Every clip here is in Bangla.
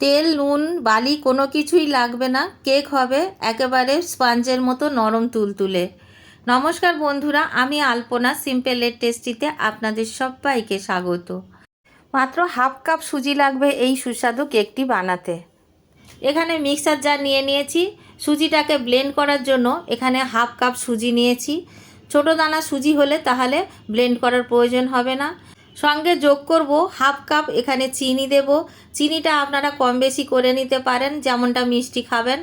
তেল, নুন, বালি কোনো কিছুই লাগবে না। কেক হবে একেবারে স্পঞ্জের মতো নরম তুলতুলে। নমস্কার বন্ধুরা, আমি আলপনা সিম্পলের টেস্টিতে আপনাদের সবাইকে স্বাগত। মাত্র হাফ কাপ সুজি লাগবে এই সুস্বাদু কেকটি বানাতে। এখানে মিক্সার জার নিয়ে নিয়েছি। সুজিটাকে ব্লেন্ড করার জন্য এখানে হাফ কাপ সুজি নিয়েছি। ছোটো দানা সুজি হলে তাহলে ব্লেন্ড করার প্রয়োজন হবে না। সঙ্গে যোগ করব হাফ কাপ, এখানে চিনি দেব। চিনিটা আপনারা কম বেশি করে নিতে পারেন, যেমনটা মিষ্টি খাবেন।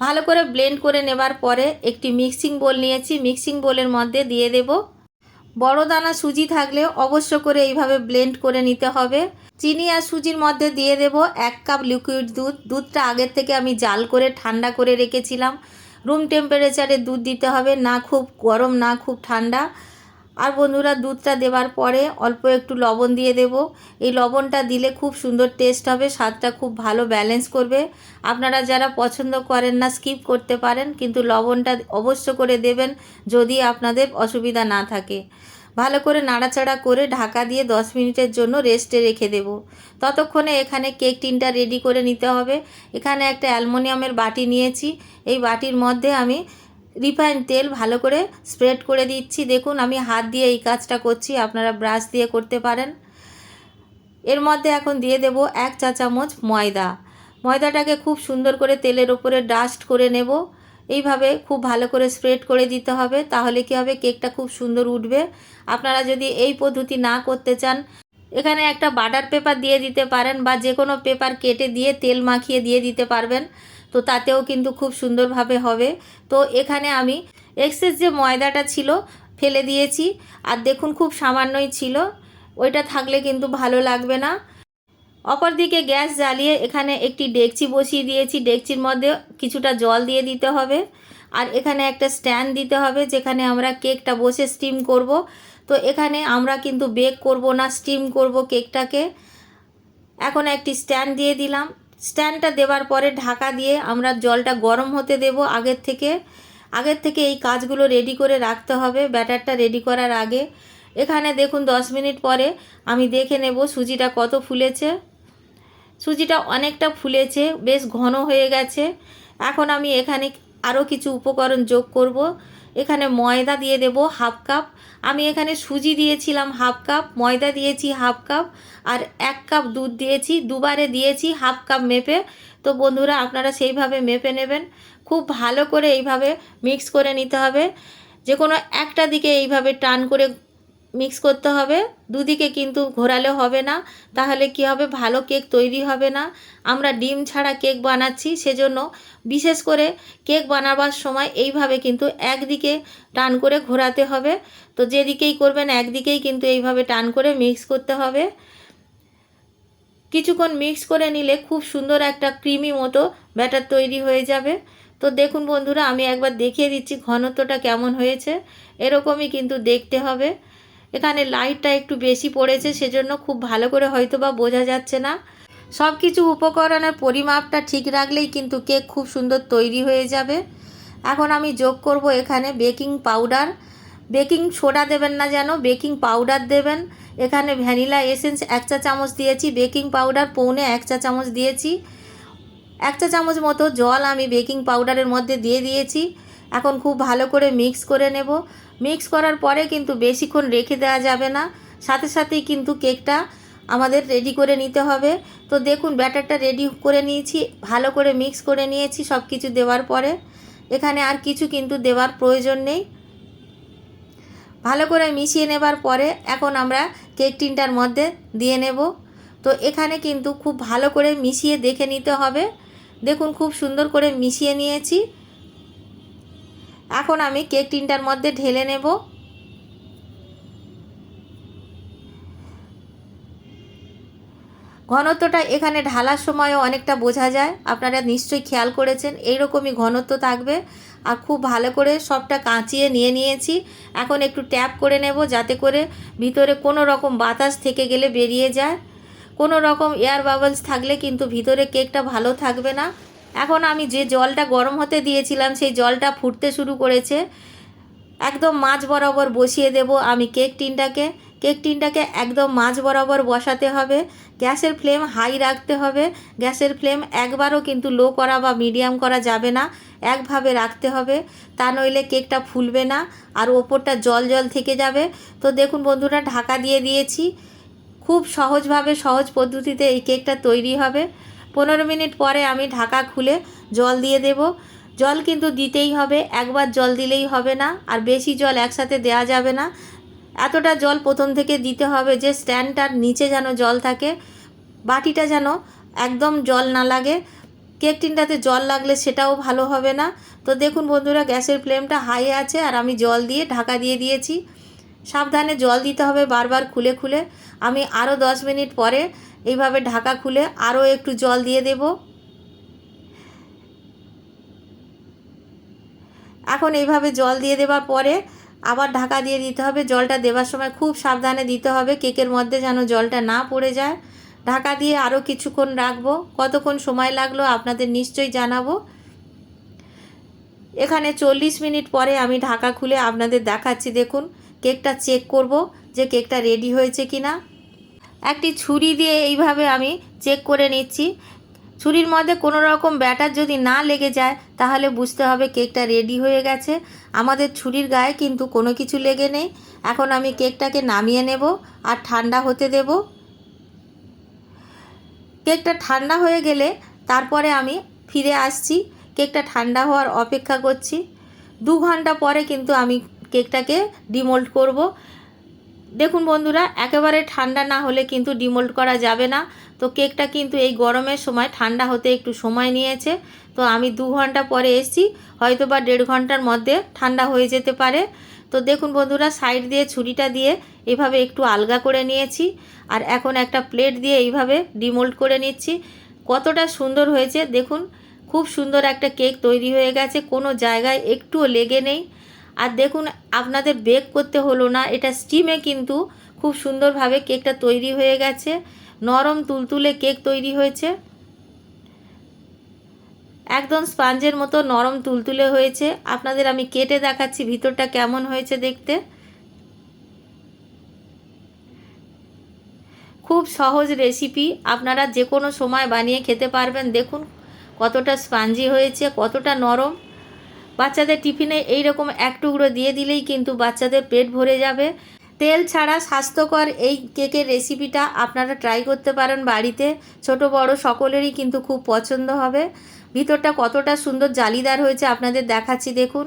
ভালো করে ব্লেন্ড করে নেবার পরে একটি মিক্সিং বোল নিয়েছি। মিক্সিং বোলের মধ্যে দিয়ে দেব। বড় দানা সুজি থাকলে অবশ্য করে এইভাবে ব্লেন্ড করে নিতে হবে। চিনি আর সুজির মধ্যে দিয়ে দেব এক কাপ লিকুইড দুধ। দুধটা আগের থেকে আমি জাল করে, ঠান্ডা করে রেখেছিলাম। রুম টেম্পারেচারে দুধ দিতে হবে, না খুব গরম, না খুব ঠান্ডা। আর বন্ধুরা দুধটা দেওয়ার পরে অল্প একটু লবণ দিয়ে দেব। এই লবণটা দিলে খুব সুন্দর টেস্ট হবে, স্বাদটা খুব ভালো ব্যালেন্স করবে। আপনারা যারা পছন্দ করেন না স্কিপ করতে পারেন, কিন্তু লবণটা অবশ্য করে দেবেন যদি আপনাদের অসুবিধা না থাকে। ভালো করে নাড়াচাড়া করে ঢাকা দিয়ে দশ মিনিটের জন্য রেস্টে রেখে দেব। ততক্ষণে এখানে কেক টিনটা রেডি করে নিতে হবে। এখানে একটা অ্যালমোনিয়ামের বাটি নিয়েছি। এই বাটির মধ্যে আমি রিফাইন তেল ভালো করে স্প্রেড করে দিচ্ছি। দেখুন, আমি হাত দিয়ে এই কাজটা করছি, আপনারা ব্রাশ দিয়ে করতে পারেন। এর মধ্যে এখন দিয়ে দেব এক চা চামচ ময়দা। ময়দাটাকে খুব সুন্দর করে তেলের ওপরে ডাস্ট করে নেব। এইভাবে খুব ভালো করে স্প্রেড করে দিতে হবে, তাহলে কি হবে, কেকটা খুব সুন্দর উঠবে। আপনারা যদি এই পদ্ধতি না করতে চান, এখানে একটা বাটার পেপার দিয়ে দিতে পারেন বা যে কোনো পেপার কেটে দিয়ে তেল মাখিয়ে দিয়ে দিতে পারবেন। তো তাতেও কিন্তু খুব সুন্দরভাবে হবে। তো এখানে আমি এক্সেস যে ময়দাটা ছিল, ফেলে দিয়েছি। আর দেখুন খুব সামান্যই ছিল। ওইটা থাকলে কিন্তু ভালো লাগবে না। অপরদিকে গ্যাস জ্বালিয়ে এখানে একটি ডেকচি বসিয়ে দিয়েছি। ডেকচির মধ্যে কিছুটা জল দিয়ে দিতে হবে। আর এখানে একটা স্ট্যান্ড দিতে হবে, যেখানে আমরা কেকটা বসে স্টিম করব। তো এখানে আমরা কিন্তু বেক করব না, স্টিম করব কেকটাকে। এখন একটি স্ট্যান্ড দিয়ে দিলাম। স্ট্যান্ডটা দেওয়ার পরে ঢাকা দিয়ে আমরা জলটা গরম হতে দেব আগের থেকে। আগের থেকে এই কাজগুলো রেডি করে রাখতে হবে। ব্যাটারটা রেডি করার আগে। এখানে দেখুন দশ মিনিট পরে আমি দেখে নেব সুজিটা কত ফুলেছে। সুজিটা অনেকটা ফুলেছে, বেশ ঘন হয়ে গেছে। এখন আমি এখানে আরও কিছু উপকরণ যোগ করব। এখানে ময়দা দিয়ে দেব হাফ কাপ। আমি এখানে সুজি দিয়েছিলাম হাফ কাপ, ময়দা দিয়েছি হাফ কাপ আর এক কাপ দুধ দিয়েছি। দুবারে দিয়েছি হাফ কাপ মেপে। তো বন্ধুরা, আপনারা সেইভাবে মেপে নেবেন। খুব ভালো করে এইভাবে মিক্স করে নিতে হবে। যে কোনো একটা দিকে এইভাবে টান করে মিক্স করতে হবে। দুদিকে কিন্তু ঘোরালে হবে না। তাহলে কি হবে? ভালো কেক তৈরি হবে না। আমরা ডিম ছাড়া কেক বানাচ্ছি, সেজন্য বিশেষ করে কেক বানাবার সময় এইভাবে কিন্তু একদিকে টান করে ঘোরাতে হবে। তো যেদিকেই করবেন, একদিকেই কিন্তু এইভাবে টান করে মিক্স করতে হবে। কিছুক্ষণ মিক্স করে নিলে খুব সুন্দর একটা ক্রিমি মতো ব্যাটার তৈরি হয়ে যাবে। তো দেখুন বন্ধুরা, আমি একবার দেখিয়ে দিচ্ছি ঘনত্বটা কেমন হয়েছে। এরকমই কিন্তু দেখতে হবে। এখানে লাইটটা একটু বেশি পড়েছে, সেজন্য খুব ভালো করে হয়তো বা বোঝা যাচ্ছে না। সব কিছু উপকরণের পরিমাপটা ঠিক রাখলেই কিন্তু কেক খুব সুন্দর তৈরি হয়ে যাবে। এখন আমি যোগ করব এখানে বেকিং পাউডার। বেকিং সোডা দেবেন না যেন, বেকিং পাউডার দেবেন। এখানে ভ্যানিলা এসেন্স এক চা চামচ দিয়েছি, বেকিং পাউডার পৌনে এক চা চামচ দিয়েছি। এক চা চামচ মতো জল আমি বেকিং পাউডারের মধ্যে দিয়ে দিয়েছি। এখন খুব ভালো করে মিক্স করে নেব। মিক্স করার পরে কিন্তু বেশিক্ষণ রেখে দেওয়া যাবে না। সাথে সাথেই কিন্তু কেকটা আমাদের রেডি করে নিতে হবে। তো দেখুন, ব্যাটারটা রেডি করে নিয়েছি, ভালো করে মিক্স করে নিয়েছি সব কিছু দেওয়ার পরে। এখানে আর কিছু কিন্তু দেওয়ার প্রয়োজন নেই। ভালো করে মিশিয়ে নেবার পরে এখন আমরা কেক টিনটার মধ্যে দিয়ে নেব। তো এখানে কিন্তু খুব ভালো করে মিশিয়ে দেখে নিতে হবে। দেখুন, খুব সুন্দর করে মিশিয়ে নিয়েছি। এখন আমি কেক টিনটার মধ্যে ঢেলে নেব। ঘনত্বটা এখানে ঢালার সময়ও অনেকটা বোঝা যায়। আপনারা নিশ্চয়ই খেয়াল করেছেন, এইরকমই ঘনত্ব থাকবে। আর খুব ভালো করে সবটা কাঁচিয়ে নিয়ে নিয়েছি। এখন একটু ট্যাপ করে নেব যাতে করে ভিতরে কোনো রকম বাতাস থেকে গেলে বেরিয়ে যায়। কোনো রকম এয়ার বাবলস থাকলে কিন্তু ভিতরে কেকটা ভালো থাকবে না। এখন আমি যে জলটা গরম হতে দিয়েছিলাম, সেই জলটা ফুটতে শুরু করেছে। একদম মাঝ বরাবর বসিয়ে দেব আমি কেক টিনটাকে। কেক টিনটাকে একদম মাঝ বরাবর বসাতে হবে। গ্যাসের ফ্লেম হাই রাখতে হবে। গ্যাসের ফ্লেম একবারও কিন্তু লো করা বা মিডিয়াম করা যাবে না, একভাবে রাখতে হবে। তা নইলে কেকটা ফুলবে না আর ওপরটা জল জল থেকে যাবে। তো দেখুন বন্ধুরা, ঢাকা দিয়ে দিয়েছি। খুব সহজভাবে, সহজ পদ্ধতিতে এই কেকটা তৈরি হবে। পনেরো মিনিট পরে আমি ঢাকা খুলে জল দিয়ে দেব। জল কিন্তু দিতেই হবে, একবার জল দিলেই হবে না, আর বেশি জল একসাথে দেওয়া যাবে না। এতটা জল প্রথম থেকে দিতে হবে যে স্ট্যান্ডটার নিচে যেন জল থাকে, বাটিটা যেন একদম জল না লাগে। কেক টিনটাতে জল লাগলে সেটাও ভালো হবে না। তো দেখুন বন্ধুরা, গ্যাসের ফ্লেমটা হাই আছে, আর আমি জল দিয়ে ঢাকা দিয়ে দিয়েছি। সাবধানে জল দিতে হবে বারবার খুলে খুলে। আমি আরও দশ মিনিট পরে এইভাবে ঢাকা খুলে আরও একটু জল দিয়ে দেব। এখন এইভাবে জল দিয়ে দেওয়ার পরে আবার ঢাকা দিয়ে দিতে হবে। জলটা দেওয়ার সময় খুব সাবধানে দিতে হবে। কেকের মধ্যে যেন জলটা না পড়ে যায়। ঢাকা দিয়ে আরও কিছুক্ষণ রাখব। কতক্ষণ সময় লাগল আপনাদের নিশ্চয়ই জানাব। এখানে চল্লিশ মিনিট পরে আমি ঢাকা খুলে আপনাদের দেখাচ্ছি। দেখুন, কেকটা চেক করব যে কেকটা রেডি হয়েছে কি না একটি ছুরি দিয়ে এইভাবে আমি চেক করে নিচ্ছি। ছুরির মধ্যে কোনো রকম ব্যাটার যদি না লেগে যায়, তাহলে বুঝতে হবে কেকটা রেডি হয়ে গেছে। আমাদের ছুরির গায়ে কিন্তু কোনো কিছু লেগে নেই। এখন আমি কেকটাকে নামিয়ে নেব আর ঠান্ডা হতে দেব। কেকটা ঠান্ডা হয়ে গেলে তারপরে আমি ফিরে আসছি। কেকটা ঠান্ডা হওয়ার অপেক্ষা করছি। দু ঘণ্টা পরে কিন্তু আমি কেকটাকে ডিমোল্ড করব। দেখুন বন্ধুরা, একেবারে ঠান্ডা না হলে কিন্তু ডিমোল্ড করা যাবে না। তো কেকটা কিন্তু এই গরমের সময় ঠান্ডা হতে একটু সময় নিয়েছে। তো আমি দু ঘণ্টা পরে এসেছি হয়তো বা দেড় ঘণ্টার মধ্যে ঠান্ডা হয়ে যেতে পারে। তো দেখুন বন্ধুরা, সাইড দিয়ে ছুরিটা দিয়ে এভাবে একটু আলগা করে নিয়েছি। আর এখন একটা প্লেট দিয়ে এইভাবে ডিমোল্ড করে নিচ্ছি। কতটা সুন্দর হয়েছে, দেখুন। খুব সুন্দর একটা কেক তৈরি হয়ে গেছে, কোনো জায়গায় একটুও লেগে নেই। আর দেখুন, আপনাদের বেক করতে হলো না, এটা স্টিমে কিন্তু খুব সুন্দরভাবে কেকটা তৈরি হয়ে গেছে। নরম তুলতুলে কেক তৈরি হয়েছে। একদম স্পাঞ্জের মতো নরম তুলতুলে হয়েছে। আপনাদের আমি কেটে দেখাচ্ছি ভিতরটা কেমন হয়েছে দেখতে। খুব সহজ রেসিপি আপনারা যে কোনো সময় বানিয়ে খেতে পারবেন। দেখুন কতটা স্পাঞ্জি হয়েছে, কতটা নরম। বাচ্চাদের টিফিনে এই রকম এক টুকরো দিয়ে দিলেই কিন্তু বাচ্চাদের পেট ভরে যাবে। তেল ছাড়া স্বাস্থ্যকর এই কেকের রেসিপিটা আপনারা ট্রাই করতে পারেন বাড়িতে। ছোট, বড় সকলেরই কিন্তু খুব পছন্দ হবে। ভিতরটা কতটা সুন্দর জালিদার হয়েছে আপনাদের দেখাচ্ছি, দেখুন।